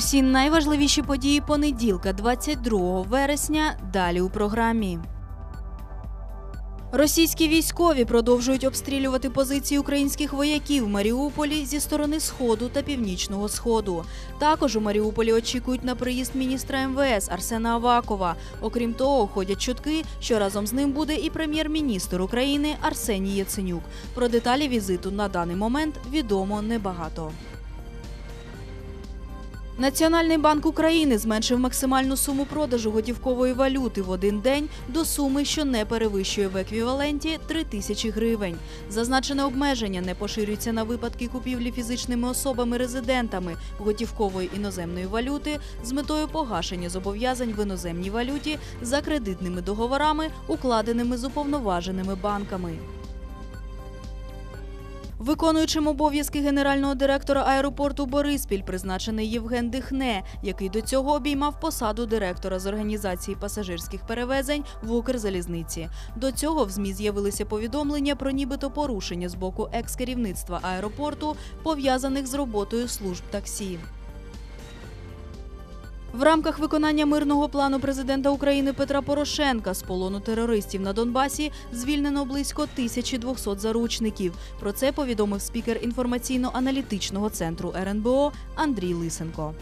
Усі найважливіші події понеділка, 22 вересня. Далі у програмі. Російські військові продовжують обстрілювати позиції українських вояків в Маріуполі зі сторони сходу та північного сходу. Також у Маріуполі очікують на приїзд міністра МВС Арсена Авакова. Окрім того, ходять чутки, що разом з ним буде і прем'єр-міністр України Арсеній Яценюк. Про деталі візиту на даний момент відомо небагато. Національний банк України зменшив максимальну суму продажу готівкової валюти в один день до суми, що не перевищує в еквіваленті 3 тисячі гривень. Зазначене обмеження не поширюється на випадки купівлі фізичними особами-резидентами готівкової іноземної валюти з метою погашення зобов'язань в іноземній валюті за кредитними договорами, укладеними з уповноваженими банками. Виконуючим обов'язки генерального директора аеропорту Бориспіль призначений Євген Дихне, який до цього обіймав посаду директора з організації пасажирських перевезень в Укрзалізниці. До цього в ЗМІ з'явилися повідомлення про нібито порушення з боку екс-керівництва аеропорту, пов'язаних з роботою служб таксі. В рамках виконання мирного плану президента України Петра Порошенка з полону терористів на Донбасі звільнено близько 1200 заручників. Про це повідомив спікер інформаційно-аналітичного центру РНБО Андрій Лисенко.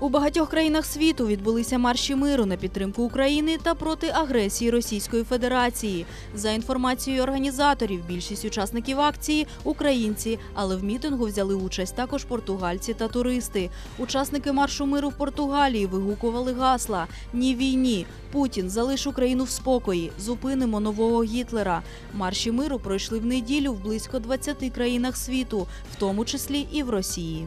У багатьох країнах світу відбулися марші миру на підтримку України та проти агресії Російської Федерації. За інформацією організаторів, більшість учасників акції українці, але в мітингу взяли участь також португальці та туристи. Учасники маршу миру в Португалії вигукували гасла Ні війні, Путін, залиш Україну в спокої, зупинимо нового Гітлера. Марші миру пройшли в неділю в близько 20 країнах світу, в тому числі і в Росії.